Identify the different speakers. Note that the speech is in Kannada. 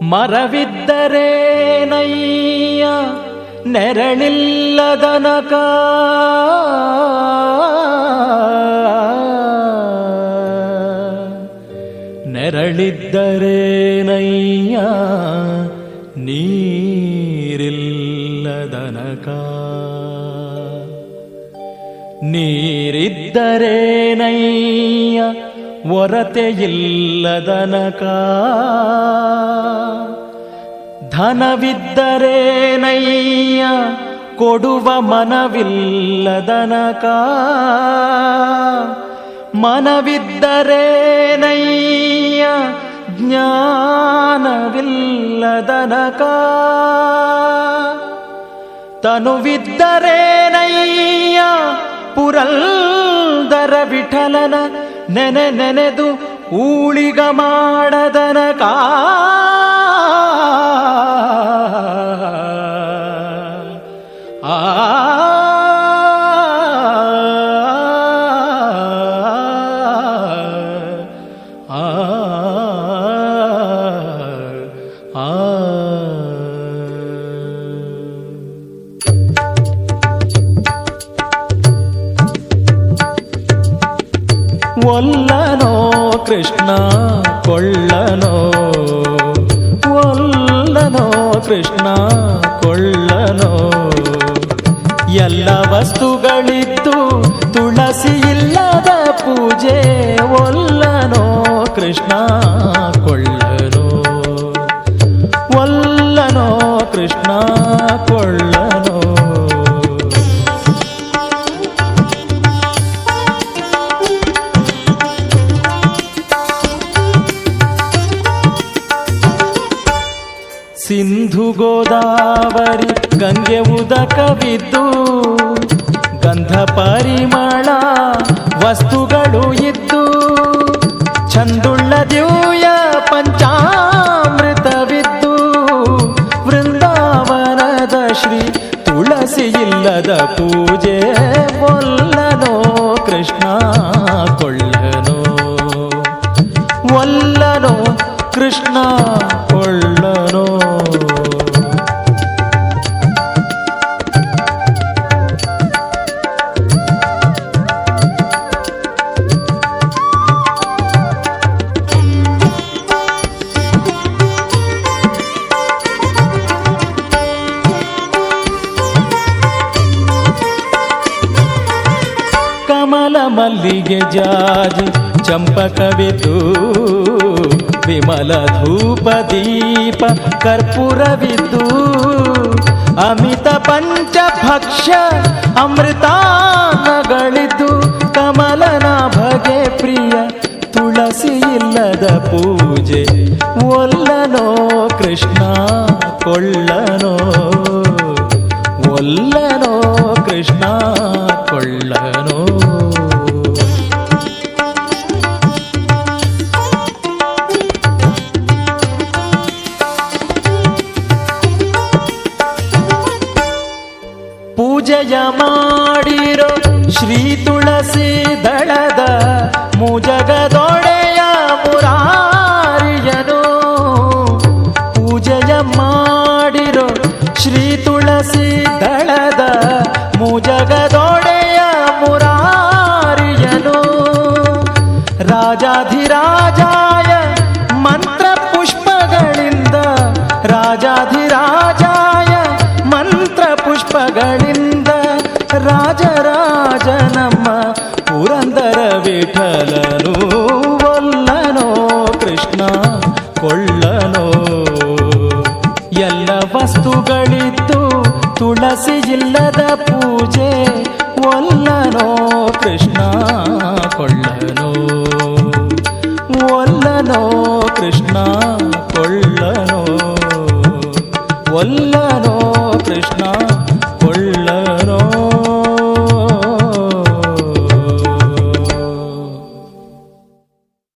Speaker 1: ಮರವಿದ್ದರೇನಯ್ಯ ನೆರಳಿಲ್ಲದನಕ? ನೆರಳಿದ್ದರೇನಯ್ಯ ನೀರಿಲ್ಲದನಕ? ನೀರಿದ್ದರೇನಯ್ಯ ಒರತೆಯಿಲ್ಲದನಕ. ಧನವಿದ್ದರೇನಯ್ಯ ಕೊಡುವ ಮನವಿಲ್ಲದನಕ. ಮನವಿದ್ದರೇನಯ್ಯ ಜ್ಞಾನವಿಲ್ಲದನಕ. ತನುವಿದ್ದರೇನಯ್ಯ ಪುರಂದರ ವಿಠಲನ ನೆನೆ ನೆನೆದು ಊಳಿಗ ಮಾಡದನ ಆ ಒಲ್ಲನೋ ಕೃಷ್ಣ, ಕೊಳ್ಳನೋ. ಒಲ್ಲನೋ ಕೃಷ್ಣ, ಕೊಳ್ಳನೋ. ಎಲ್ಲ ವಸ್ತುಗಳಿದ್ದು ತುಳಸಿ ಇಲ್ಲದ ಪೂಜೆ, ಒಲ್ಲನೋ ಕೃಷ್ಣ, ಕೊಳ್ಳನೋ. ಒಲ್ಲನೋ ಕೃಷ್ಣ ಗೋದಾವರಿ ಗಂಗೆ ಉದಕವಿದ್ದು ಗಂಧ ಪರಿಮಳ ವಸ್ತುಗಳು ಇದ್ದು ಚಂದುಳ್ಳ ದಿವ್ಯ ಪಂಚಾಮೃತವಿದ್ದು ವೃಂದಾವನದ ಶ್ರೀ ತುಳಸಿ ಇಲ್ಲದ ಪೂಜೆ ಒಲ್ಲನೋ ಕೃಷ್ಣ ಕೊಳ್ಳನೋ ಒಲ್ಲನೋ ಕೃಷ್ಣ ಕೊಳ್ಳನೋ ಮಲ್ಲಿಗೆ ಜಾಜಿ ಚಂಪಕವಿದು ವಿಮಲ ಧೂಪ ದೀಪ ಕರ್ಪೂರವಿದ್ದು ಅಮಿತ ಪಂಚಭಕ್ಷ್ಯ ಅಮೃತಾನಗಳಿದ್ದು ಕಮಲನ ಭಗೆ ಪ್ರಿಯ ತುಳಸಿ ಇಲ್ಲದ ಪೂಜೆ, ಒಲ್ಲನೋ ಕೃಷ್ಣ, ಕೊಳ್ಳನೋ, ಒಲ್ಲನೋ ಕೃಷ್ಣ ಪೂಜೆಯ ಮಾಡಿರೋ ಶ್ರೀ ತುಳಸಿ ದಳದ ಮುಜಗದೊಡೆಯ ಮುರಾರಿಯನು. ಪೂಜೆಯ ಮಾಡಿರೋ ಶ್ರೀ ತುಳಸಿ ದಳದ ರಾಜರಾಜ ನಮ್ಮ ಪುರಂದರ ವಿಠಲನು ಒಲ್ಲನೋ ಕೃಷ್ಣ, ಕೊಳ್ಳನೋ. ಎಲ್ಲ ವಸ್ತುಗಳಿತ್ತು ತುಳಸಿ ಇಲ್ಲದ ಪೂಜೆ, ಒಲ್ಲನೋ ಕೃಷ್ಣ, ಕೊಳ್ಳನೋ. ಒಲ್ಲನೋ ಕೃಷ್ಣ, ಕೊಳ್ಳನೋ. ಒಲ್ಲ